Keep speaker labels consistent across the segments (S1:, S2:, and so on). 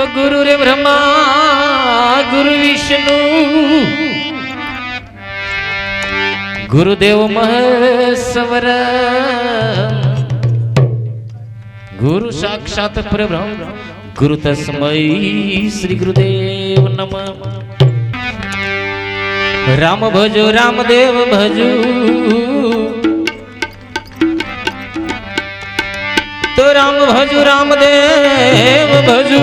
S1: તો ગુરુ રે બ્રહ્મા, ગુરુ વિષ્ણુ. ગુરુદેવ મહેશ્વર. ગુરુ સાક્ષાત પરબ્રહ્મ. ગુરુ તસ્મય શ્રી ગુરુદેવ નમ. રામ ભજો, રામદેવ ભજુ. તો રામ ભજુ રામદેવ ભજુ.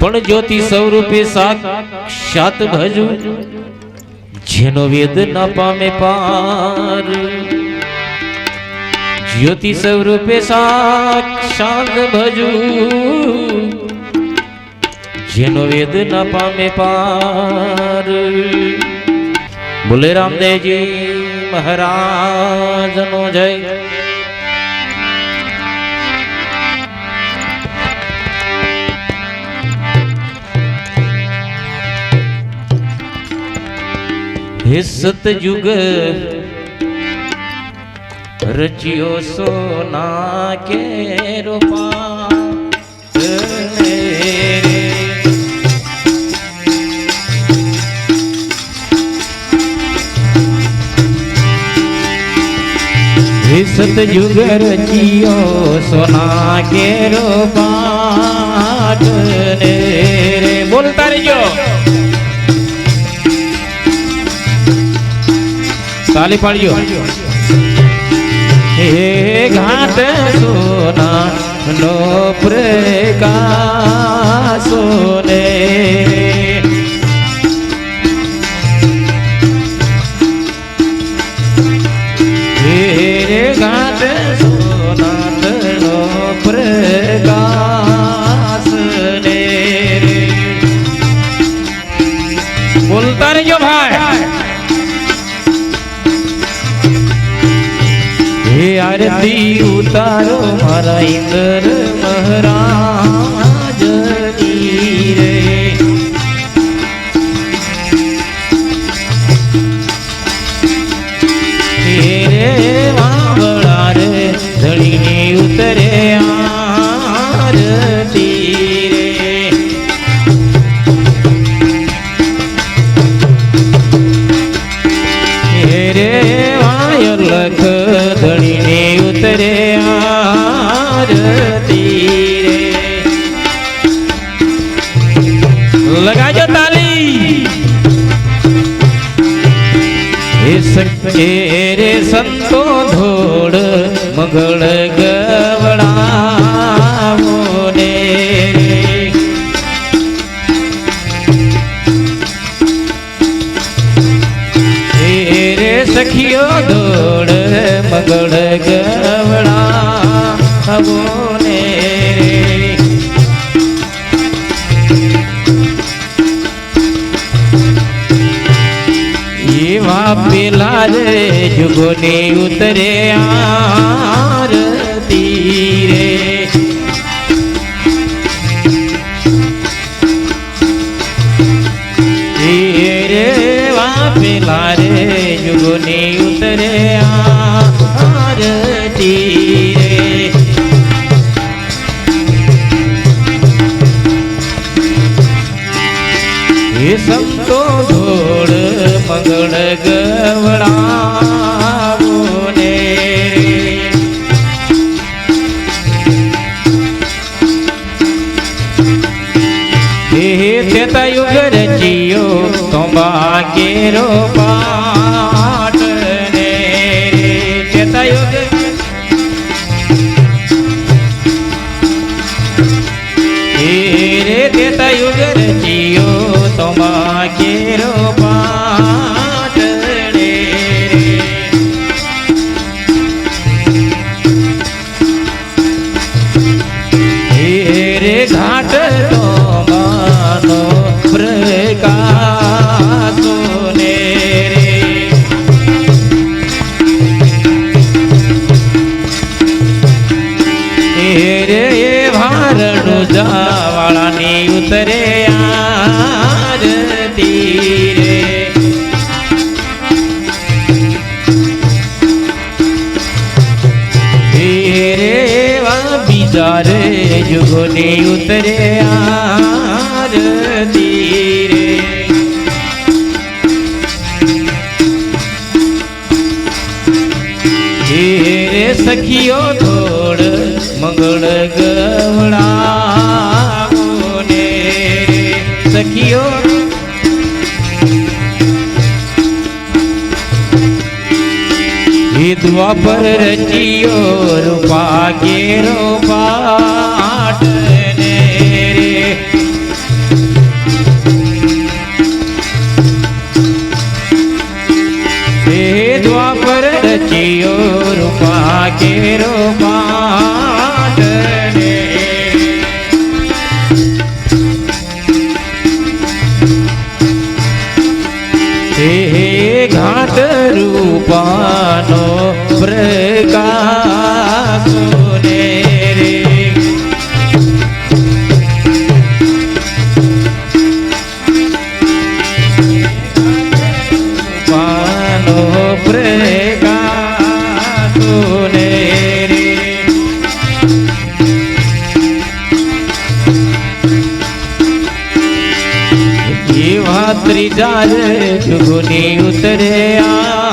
S1: પણ જ્યોતિ સ્વરૂપે સાક્ષાત ભજુ, જેનો વેદ ના પામે પાર. જ્યોતિ સ્વરૂપે સાક્ષાત ભજુ, જેનો વેદ ના પામે પાર. બોલે રામદેવજી. મહારાજનો જય. હે સતયુગ રચ્યો સોના કે રૂપા? હે સતયુગ રચિયો સોના કે ને રે. બોલતા રહેજો. તાલી પાડ્યો હે ઘાટ સોના, નો પ્રકાશો ને આરતી ઉતારો મારા ઇન્દ્ર મહારાજ. લગાજો તાલી. એ સખે રે સંતો ધોડ મંગળ ગવડાવો ને રે સખીઓ દોડ મંગળ રે જુગોની ઉતરે આરતી રે રે વાપેલા રે જુગોની ઉતરે આરતી રે સંતો ધોળ મંગળ ગવડાવો ને હે તેતા યુગ રચિયો તો કેરો પાટ યુગોની ઉતરે આરતી રે સખીઓ દ્વાપર રચિયો રૂપા કેરો પાટ ને રે. હે દ્વાપર રચિયો રૂપા કેરો પાટ ત્રીજા રે જુગની ઉતરે આરતી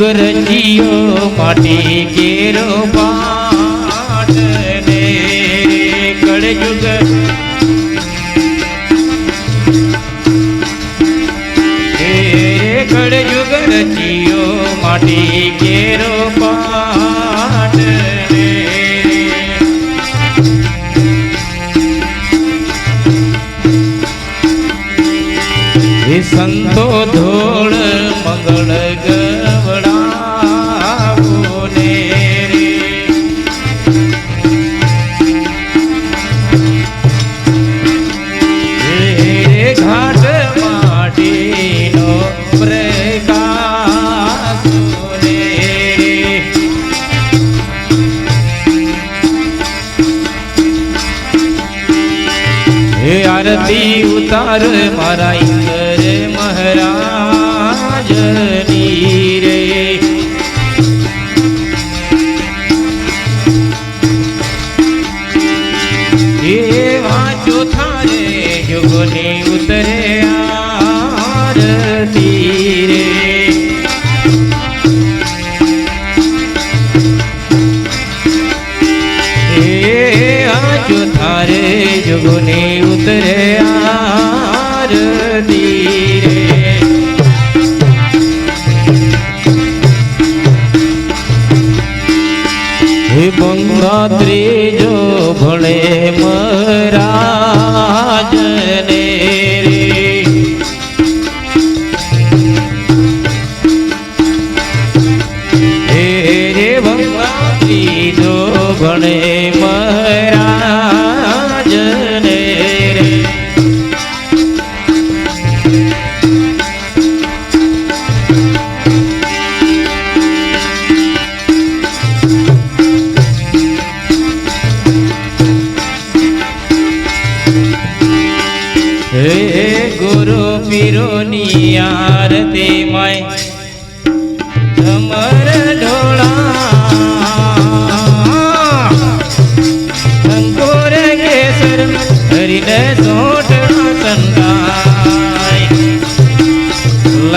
S1: રચિયો માટી કેરો પાટ ને કળ જુગ હે કળ જુગ રચિયો માટી પાટ સંતો ધોળ મંગળ ઉતાર મારા ઈશ્વર મહારાજ રે હે વાંચો થારે યુગની ઉતરે આરતી રે পড়ে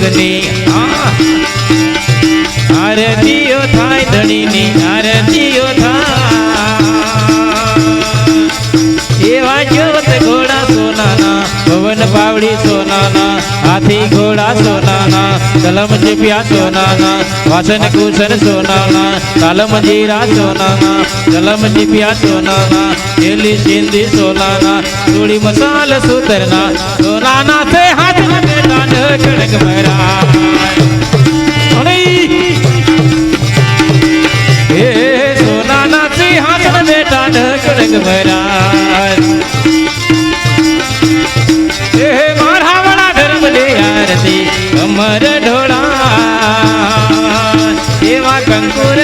S1: યોગની આરતીઓ થાય ધણીની, આરતીઓ થાય. એવા જોત ઘોડા સોનાના, પવન પાવડી સોનાના, હાથી ઘોડા સોનાના, કલમ ચીપ્યા સોનાના વાસન કુસન સોનાના, તાલમ જીરા સોનાના, કલમ ચીપ્યા સોનાના જેલી સિંધી સોનાના સુડી મસાલ સુતરના, સોનાના છે હાથ બેટા કડક મરા એ સોનાના સિંહાસન બેટા ઢગડગ મરાજ એ મારા વડા ધર્મ ને આરતી ઢોળા એવા કંકુર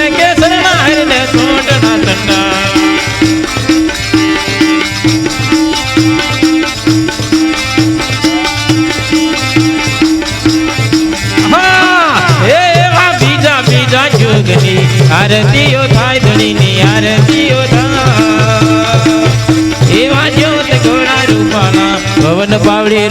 S1: આરતીઓ થાય ધણીની આરતીઓ થાય. એવા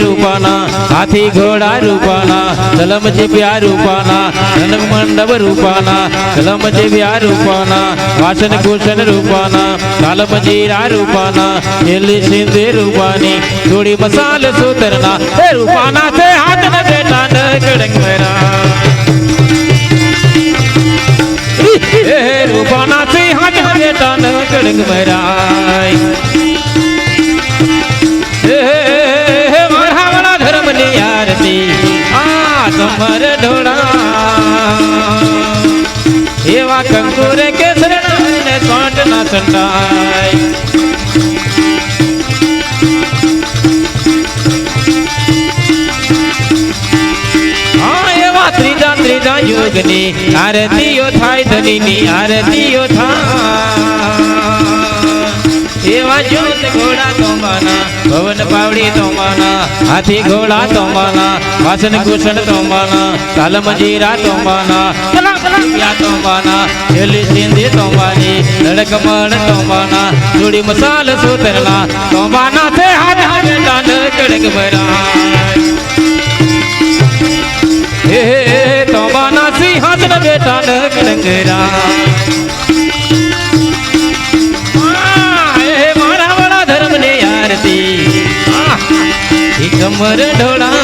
S1: રૂપાના હાથી ઘોડા રૂપાના, કલમ જીવ્યા રૂપાના ધનક મંડપ રૂપાના, કલમ જીવ્યા રૂપાના, વાસન કુશન રૂપાના કાલમ જીરા રૂપાના છેલ્લી સિંધે રૂપાની થોડી મસાલ સૂતરના રૂપાના છે હાથ ને કડક એ રૂપાના આ સમર ઢોળા એવા કંકુરે કેસરના ને સોટ ના સંડાય. યુગની આરતીઓ થાય, ધનીની આરતીઓ થાય. એવા ભવન પાવડી તોમાના, હાથી ઘોડા તોમાના વાસન કુશન તોમાના કાલમ જીરા તોમાના તોમાના, છેલ્લી સિંધી તોમાની લડકમણ તોમાના ચૂડી મસાલ સુતરના, તોમાના છે હાથ હાથ દાન કડક ભરાય. હે તોમાના સિંહાસન બેટા ન કડંગરા હે મારા વાળા ધર્મને આરતી આહ, એ કમર ઢોળા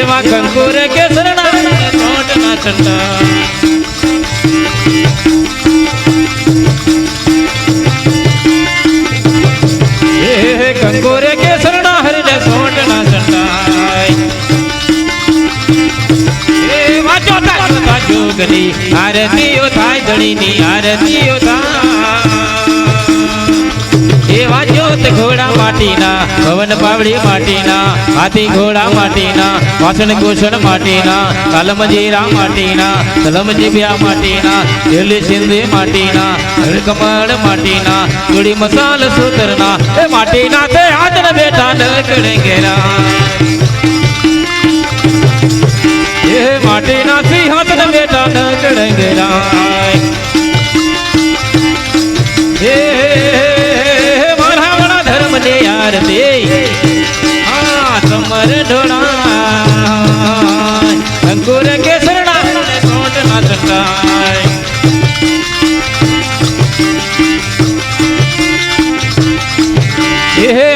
S1: એવા કંકુર કે શરણા કોટના ચંડા કંકુર કે શરણા હરિને સોટના ચંડાય. જોગની આરતીઓ થાય ધણીની આરતીઓ થાય. એવા જ્યોત ઘોડા માટીના પવન પાવડી માટીના, હાથી ઘોડા માટીના, વાસણ કુસણ માટીના કલમજીરા માટીના કલમ જીવ્યા માટીના દિલ્હી સિંધી માટીના કમળ માટીના જોડી મસાલ સૂતરના, એ માટીના તે હાથ ને બેટા ન કડેંગેરા બેટા ન કડંગરાય હે મારા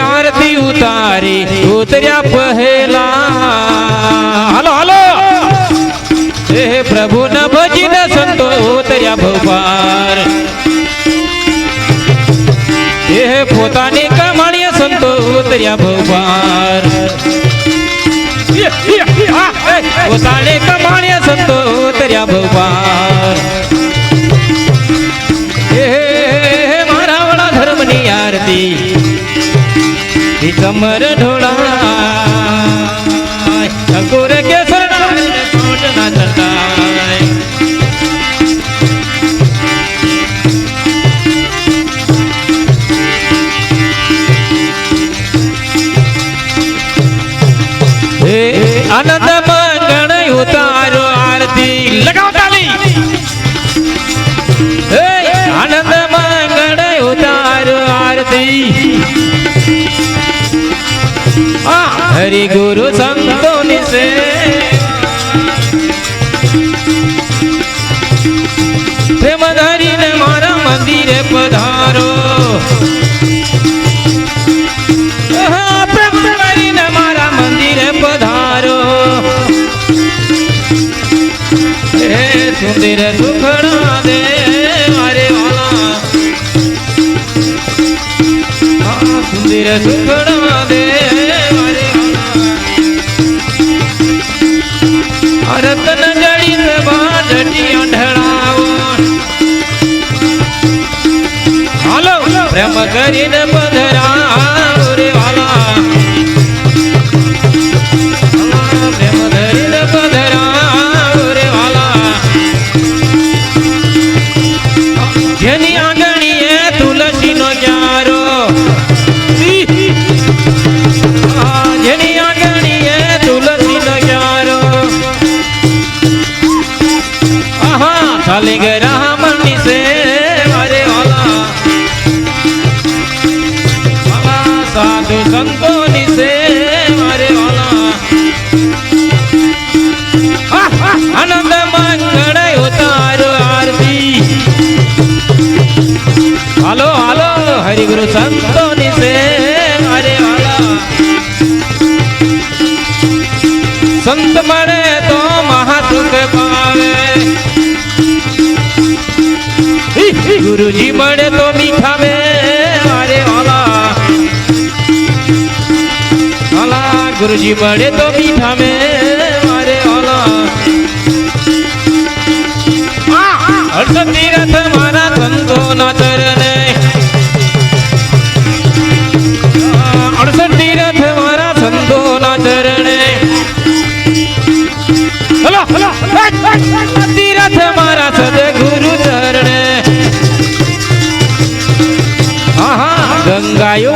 S1: આરતી ઉતારી ઉતર્યા પહેલા ઉતર્યા ભવપાર હે પોતાની કમાણીએ સંતો ઉતર્યા ભગવાન. પોતાની કમાણીએ સંતો ઉતર્યા ભગવાન. હે મારા વાળા ધર્મની આરતી. કમર ઢોળાય હરિ ગુરુ સંતો નિશે પ્રેમ ધરીને મારા મંદિરે પધારો. સુંદર સુખણા દે મારે વાલા. સુંદર સુખણા દે રતન જડિત બાજટી અઢળાવો હાલો પ્રેમ કરીને ચાલી ગયા રામની સે મારે વાલા. સાધુ સંતોની સે મારે વાલા. આનંદ મંગળ ઉતારો આરતી. હાલો હાલો, હરિગુરુ સંતોની સે મારે સંત મળે તો મહાસુખ ગુરુજી મળે તો મીઠાવે અરે ઓલા ઓલા ગુરુજી મળે તો મીઠાવે મારે વાલા. હર્ષ તીરથ મારા સંતો ના ચરણે. અડસઠ તીરથ મારા સંતો ના મારા સદગુરુ ayo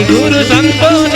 S1: આરતી હા હરિ ગુરુ સંતોની